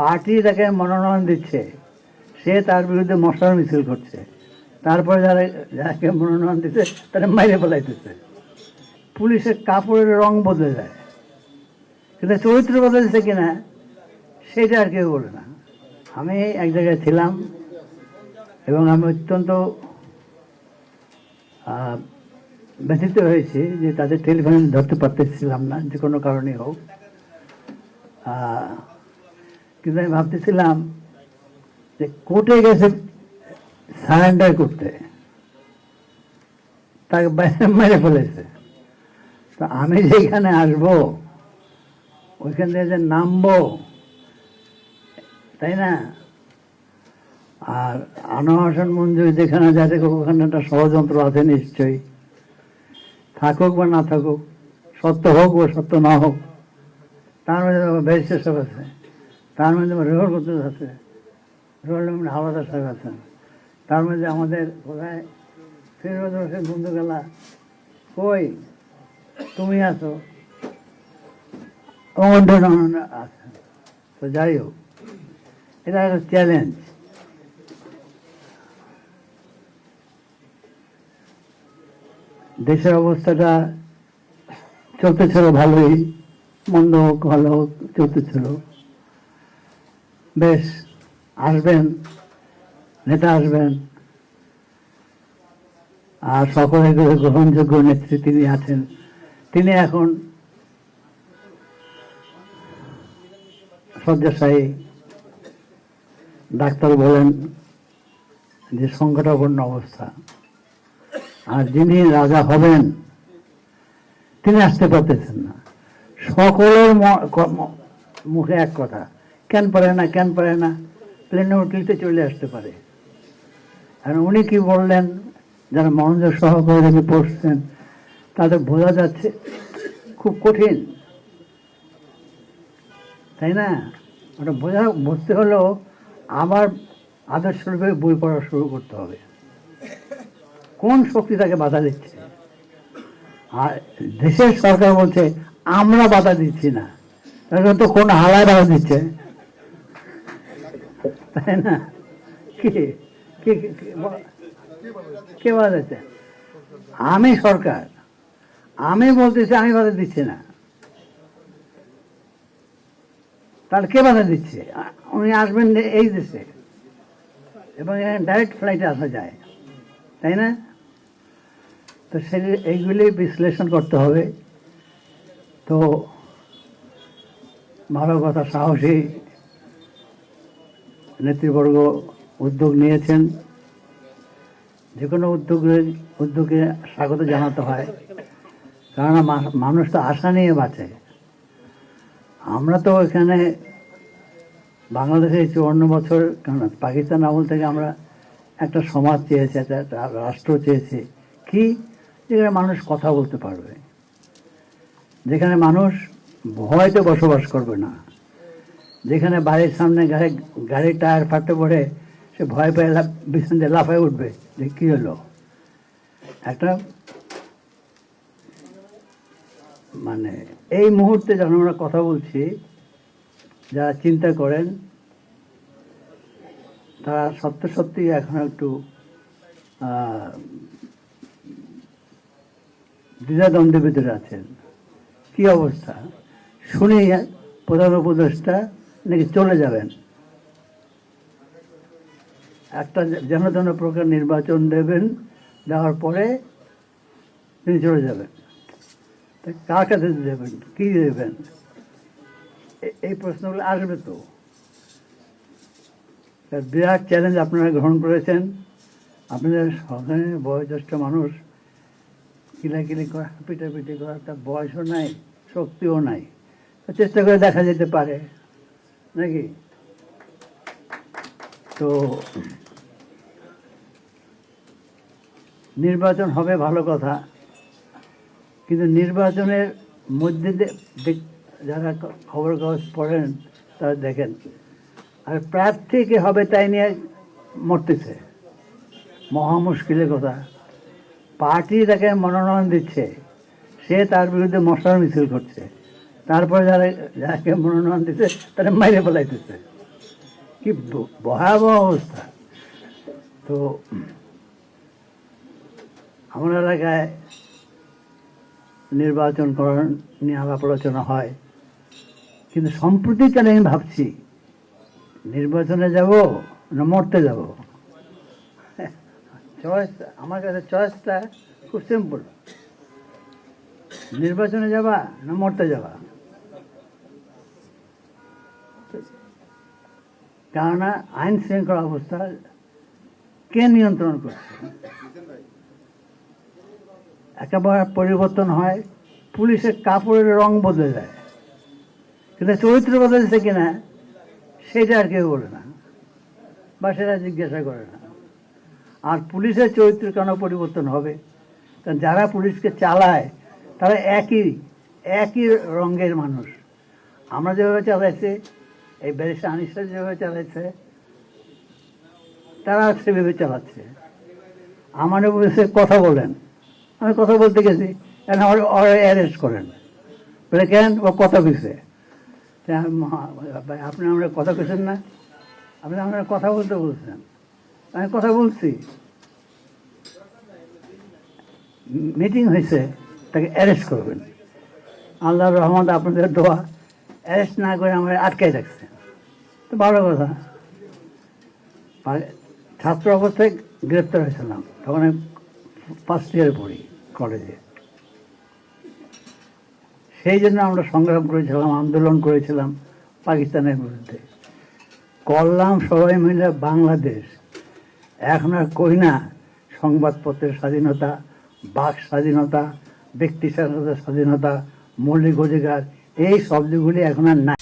Party তাকে মনোনয়ন দিচ্ছে, সে তার বিরুদ্ধে মশার মিছিল করছে। তারপরে যারা, যাকে মনোনয়ন দিচ্ছে তারা মাইরে ফেলাইতেছে। পুলিশের কাপড়ের রং বদলে যায়। কিন্তু চরিত্র বদলেছে কিনা, সেটা আর কেউ বলে না। আমি এক জায়গায় ছিলাম, এবং আমি অত্যন্ত ব্যথিত হয়েছি যে তাদের টেলিফোন ধরতে পারতেছিলাম না, যে কোনো কারণে হোক। কিন্তু আমি ভাবতেছিলাম যে কোর্টে গেছে সারেন্ডার করতে। তাকে মেরে ফেলেছে। তো আমি যেখানে আসব, ওইখান থেকে যে নামবো, তাই না? আর আনোয়ার মঞ্জুরি যেখানে যাতে ওখানে একটা ষড়যন্ত্র আছে নিশ্চয়ই। থাকুক বা না থাকুক, সত্য হোক বা সত্য না হোক, তার মধ্যে ব্যারিস্টার সাহেব আছে তার মধ্যে রেহর করতে আছে। হাওলাদার সাহেব আছেন তার মধ্যে আমাদের কোথায়? ফিরোজ হোসেন বন্ধুগেলা কই, তুমি আছো? আছে। তো যাই হোক, এটা একটা চ্যালেঞ্জ দেশের অবস্থাটা চলতে চলতেছিল ভালোই, মন্দ হোক, ভালো হোক চলতে চলতেছিল। বেশ, আসবেন, নেতা আসবেন। আর সকলের কাছে গ্রহণযোগ্য নেত্রী তিনি আছেন। তিনি এখন শয্যাশায়ী। ডাক্তার বলেন যে সংকটাপন্ন অবস্থা। আর যিনি রাজা হবেন, তিনি আসতে পারতেছেন না। সকলের মুখে এক কথা। কেন পারে না, কেন পারে না? প্লেনে উঠলিতে চলে আসতে পারে। আর উনি কি বললেন? যারা মনোযোগ সহকারে দেখে পড়ছেন, তাদের বোঝা যাচ্ছে খুব কঠিন। তাই না? ওটা বোঝা, বুঝতে হলেও আবার আদর্শরূপে বই পড়া শুরু করতে হবে। কোন শক্তি তাকে বাধা দিচ্ছে? আর দেশের সরকার বলছে, আমরা বাধা দিচ্ছি না। তো কোন হালায় বাধা দিচ্ছে? তাই না? কি কি আমি সরকার। আমি বলতেছি, আমি বাধা দিচ্ছি না। তাহলে কে বাধা দিচ্ছে? উনি আসবেন এই দেশে। এবং এখানে ডাইরেক্ট ফ্লাইটে আসা যায়। তাই না? তো সে এইগুলি বিশ্লেষণ করতে হবে। তো ভালো কথা, সাহসী। নেতৃবর্গ উদ্যোগ নিয়েছেন। যে কোনো উদ্যোগের উদ্যোগে স্বাগত জানাতে হয়। কেননা মানুষ তো আশা নিয়ে বাঁচে। আমরা তো এখানে বাংলাদেশে চুয়ান্ন বছর কেন পাকিস্তান আমল থেকে আমরা একটা সমাজ চেয়েছি একটা একটা রাষ্ট্র চেয়েছি। কি? যেখানে মানুষ কথা বলতে পারবে। যেখানে মানুষ ভয়তে বসবাস করবে না। যেখানে বাড়ির সামনে গাড়ি, গাড়ির টায়ার ফাটতে পড়ে, সে ভয় পেয়ে বিছান দিয়ে লাফায় উঠবে। যে কী হলো? একটা মানে এই মুহূর্তে যখন আমরা কথা বলছি, যারা চিন্তা করেন, তারা সত্য সত্যি এখন একটু দ্বিধাদ্বন্দ্বের ভিতরে আছেন। কি অবস্থা? শুনে প্রধান উপদেষ্টা নাকি চলে যাবেন? একটা যেন তেন প্রকার নির্বাচন দেবেন, দেওয়ার পরে তিনি চলে যাবেন। কার কাছে দেবেন? কি দেবেন? এই প্রশ্নগুলো আসবে তো। বিরাট চ্যালেঞ্জ আপনারা গ্রহণ করেছেন। আপনাদের সরকারের বয়োজ্যেষ্ঠ মানুষ কিলাকিলি করা, পিটাপিটি করা, তার বয়সও নাই, শক্তিও নাই। চেষ্টা করে দেখা যেতে পারে। নাকি? তো নির্বাচন হবে ভালো কথা, কিন্তু নির্বাচনের মধ্যে যারা খবর কাগজ পড়েন তারা দেখেন, আর প্রার্থী কে হবে তাই নিয়ে মরতেছে। মহা মুশকিলের কথা। পার্টি তাকে মনোনয়ন দিচ্ছে, সে তার বিরুদ্ধে মশার মিছিল করছে। তারপরে যারা যাকে মনোনয়ন দিচ্ছে তারা মাইরে ফেলাইতেছে কি ভয়াবহ অবস্থা। তো, আমার এলাকায় নির্বাচন করার নিয়ে আলাপ আলোচনা হয়। কিন্তু সম্প্রতিকালে আমি ভাবছি, নির্বাচনে যাব না মরতে যাব? চয়েস, আমার কাছে চয়েসটা খুব সিম্পল নির্বাচনে যাবা না মরতে যাবা? কেননা আইন শৃঙ্খলা অবস্থা কে নিয়ন্ত্রণ করছে? একেবারে পরিবর্তন হয়, পুলিশের কাপড়ের রং বদলে যায়। কিন্তু চরিত্র বদলেছে কিনা, সেটা আর কেউ বলে না, বা সেটা জিজ্ঞাসা করে না। আর পুলিশের চরিত্র কেন পরিবর্তন হবে? কারণ যারা পুলিশকে চালায়, তারা একই একই রঙের মানুষ। আমরা যেভাবে চালাইছি এই ব্যারিস্টার আনিসা যেভাবে চালাইছে তারা সেভাবে চালাচ্ছে। আমার বলেছে কথা বলেন। আমি কথা বলতে গেছি আমার অ্যারেস্ট করেন? বলে কেন ও কথা ভাই, আপনি আমরা কথা কইছেন না? আপনি আমরা কথা বলতে বলছেন। আমি কথা বলছি। মিটিং হয়েছে তাকে অ্যারেস্ট করবেন। আল্লাহর রহমান আপনাদের দোয়া অ্যারেস্ট না করে আমরা আটকাই রাখছে। ভালো কথা। ছাত্র অবস্থায় গ্রেপ্তার হয়েছিলাম, তখন আমি ফার্স্ট ইয়ারে পড়ি কলেজে সেই জন্য আমরা সংগ্রাম করেছিলাম, আন্দোলন করেছিলাম পাকিস্তানের বিরুদ্ধে। করলাম সবাই মিলে বাংলাদেশ। এখন আর কই না, সংবাদপত্রের স্বাধীনতা, বাক স্বাধীনতা, ব্যক্তি স্বাধীনতা স্বাধীনতা, মৌলিক অধিকার, এই শব্দগুলি এখন আর নাই।